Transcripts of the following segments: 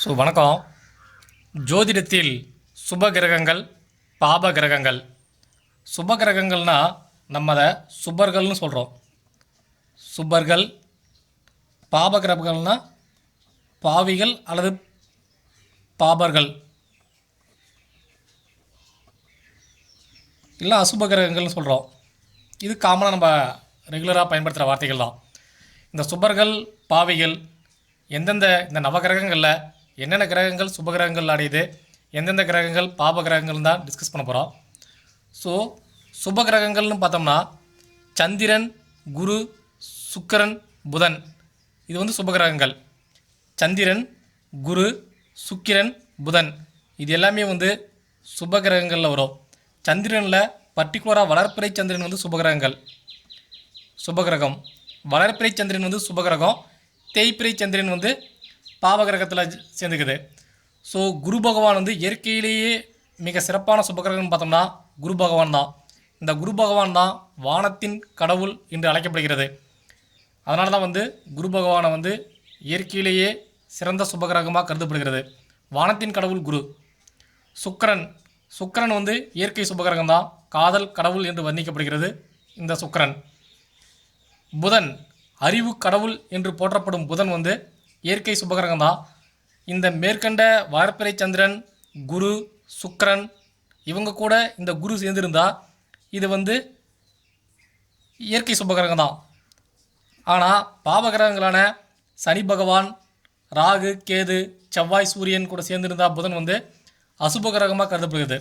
So வணக்கம். ஜோதிடத்தில் சுப கிரகங்கள் பாப கிரகங்கள் சுப கிரகங்கள்னால் நம்ம அதை சுபர்கள்னு சொல்கிறோம் சுபர்கள் பாப கிரகங்கள்னால் பாவிகள் அல்லது பாபர்கள். இல்லை அசுப கிரகங்கள்னு சொல்கிறோம் இது காமனாக நம்ம ரெகுலராக பயன்படுத்துகிற வார்த்தைகள் தான் இந்த சுபர்கள் பாவிகள் எந்தெந்த இந்த நவகிரகங்களில் என்னென்ன கிரகங்கள் சுப கிரகங்கள் அடையுது எந்தெந்த கிரகங்கள் பாப கிரகங்கள் தான் டிஸ்கஸ் பண்ண போகிறோம் ஸோ சுப கிரகங்கள்னு பார்த்தோம்னா சந்திரன் குரு சுக்கிரன் புதன். இது வந்து சுப கிரகங்கள். சந்திரன் குரு சுக்கிரன் புதன். இது எல்லாமே வந்து சுப கிரகங்களில் வரும். சந்திரனில் பர்டிகுலராக வளர்ப்பிறை சந்திரன் வந்து சுபகிரகங்கள் சுபகிரகம் வளர்ப்பிறை சந்திரன் வந்து சுபகிரகம் தேய்ப்பிறை சந்திரன் வந்து பாவகிரகத்தில் சேர்ந்துக்குது. ஸோ குரு பகவான் வந்து இயற்கையிலேயே மிக சிறப்பான சுபகிரகம்னு பார்த்தோம்னா குரு பகவான் தான். இந்த குரு பகவான் தான் வானத்தின் கடவுள் என்று அழைக்கப்படுகிறது. அதனால தான் வந்து குரு பகவானை வந்து இயற்கையிலேயே சிறந்த சுபகிரகமாக கருதப்படுகிறது. வானத்தின் கடவுள் குரு. சுக்கரன். சுக்கிரன் வந்து இயற்கை சுபகிரகம் தான். காதல் கடவுள் என்று வர்ணிக்கப்படுகிறது இந்த சுக்கரன். புதன். அறிவு கடவுள் என்று போற்றப்படும் புதன் வந்து இயற்கை சுபகிரகம் தான். இந்த மேற்கண்ட வாரப்பிறை சந்திரன் குரு சுக்கரன் இவங்க கூட இந்த குரு சேர்ந்திருந்தா இது வந்து இயற்கை சுபகிரகம் தான். ஆனால் பாவகிரகங்களான சனி பகவான் ராகு கேது செவ்வாய் சூரியன் கூட சேர்ந்திருந்தா புதன் வந்து அசுபகிரகமாக கருதப்படுகிறது.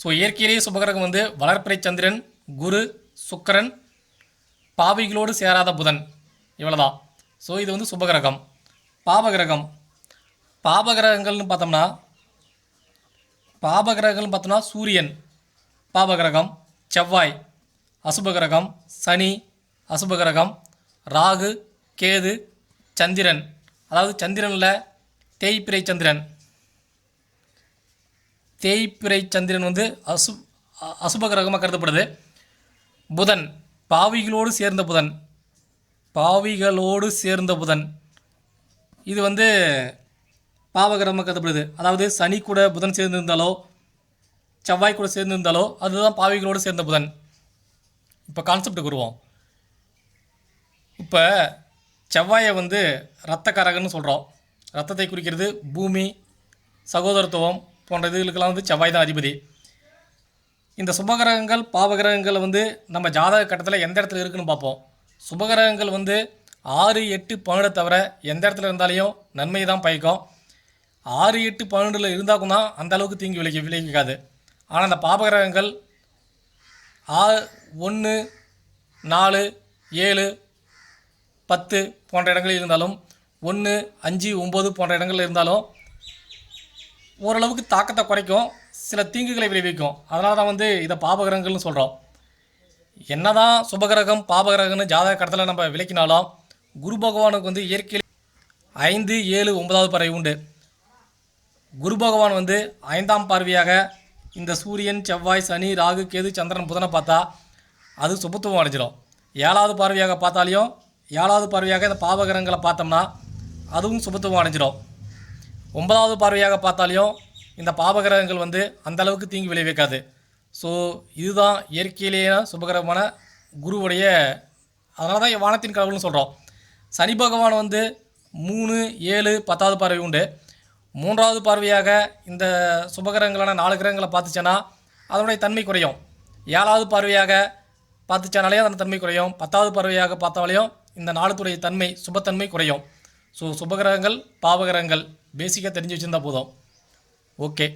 ஸோ இயற்கையிலேயே சுபகிரகம் வந்து வளர்ப்பிறை சந்திரன் குரு சுக்கரன் பாவிகளோடு சேராத புதன். இவ்வளோதான் ஸோ இது வந்து சுபகிரகம். பாபகிரகம். பாபகிரகங்கள்னு பார்த்தோம்னா பாபகிரகங்கள்னு பார்த்தோம்னா சூரியன் பாபகிரகம் செவ்வாய் அசுபகிரகம் சனி அசுபகிரகம் ராகு கேது சந்திரன். அதாவது சந்திரனில் தேய்பிரை சந்திரன். தேய்பிரை சந்திரன் வந்து அசு அ- அசுப கிரகமாக கருதப்படுது. புதன் பாவிகளோடு சேர்ந்த புதன். பாவிகளோடு சேர்ந்த புதன். இது வந்து பாவகிரகமாக கருதப்படுது. அதாவது சனி கூட புதன் சேர்ந்திருந்தாலோ செவ்வாய் கூட சேர்ந்திருந்தாலோ அதுதான் பாவிகளோடு சேர்ந்த புதன். இப்போ கான்செப்டுக்கு வருவோம். இப்போ செவ்வாயை வந்து ரத்தக்காரகன்னு சொல்கிறோம் ரத்தத்தை குறிக்கிறது பூமி சகோதரத்துவம் போன்ற இதுகளுக்கெல்லாம் வந்து செவ்வாய் தான் அதிபதி. இந்த சுபகிரகங்கள் பாவகிரகங்கள் வந்து நம்ம ஜாதக கட்டத்தில் எந்த இடத்துல இருக்குன்னு பார்ப்போம். சுபகிரகங்கள் வந்து ஆறு எட்டு பன்னெண்டு தவிர எந்த இடத்துல இருந்தாலையும் நன்மையை தான் பயக்கும். ஆறு எட்டு பன்னெண்டில் இருந்தாக்கும் தான் அந்த அளவுக்கு தீங்கு விளைக்க விளைவிக்காது. ஆனால் அந்த பாபகிரகங்கள் ஆ ஒன்று நாலு ஏழு பத்து போன்ற இடங்களில் இருந்தாலும் ஒன்று அஞ்சு ஒம்பது போன்ற இடங்களில் இருந்தாலும் ஓரளவுக்கு தாக்கத்தை குறைக்கும் சில தீங்குகளை விளைவிக்கும். அதனால தான் வந்து இதை பாபகிரகங்கள்னு சொல்கிறோம் என்னதான் சுபகிரகம் பாபகிரகம்னு ஜாதக கடத்தில் நம்ம விளக்கினாலும் குரு பகவானுக்கு வந்து இயற்கையில் ஐந்து ஏழு ஒன்பதாவது பறவை உண்டு. குரு பகவான் வந்து ஐந்தாம் பார்வையாக இந்த சூரியன் செவ்வாய் சனி ராகு கேது சந்திரன் புதனை பார்த்தா அது சுபத்துவம் அடைஞ்சிடும் ஏழாவது பார்வையாக பார்த்தாலையும் ஏழாவது பார்வையாக இந்த பாவகிரகங்களை பார்த்தோம்னா அதுவும் சுபத்துவம் அடைஞ்சிடும் ஒன்பதாவது பார்வையாக பார்த்தாலையும் இந்த பாபகிரகங்கள் வந்து அந்தளவுக்கு தீங்கு விளைவிக்காது. ஸோ இதுதான் இயற்கையிலேயே சுபகரமான குருவுடைய அதனால தான் வானத்தின் கடவுள்னு சொல்கிறோம் சனி பகவான் வந்து மூணு ஏழு பத்தாவது பார்வை உண்டு. மூன்றாவது பார்வையாக இந்த சுபகிரகங்களான நாலு கிரகங்களை பார்த்துச்சேன்னா அதனுடைய தன்மை குறையும். ஏழாவது பார்வையாக பார்த்துச்சானாலே அதன் தன்மை குறையும். பத்தாவது பார்வையாக பார்த்தாலையும் இந்த நாளுத்துடைய தன்மை சுபத்தன்மை குறையும். ஸோ சுபகிரகங்கள் பாவகிரகங்கள் பேசிக்காக தெரிஞ்சு வச்சுருந்தா போதும். ஓகே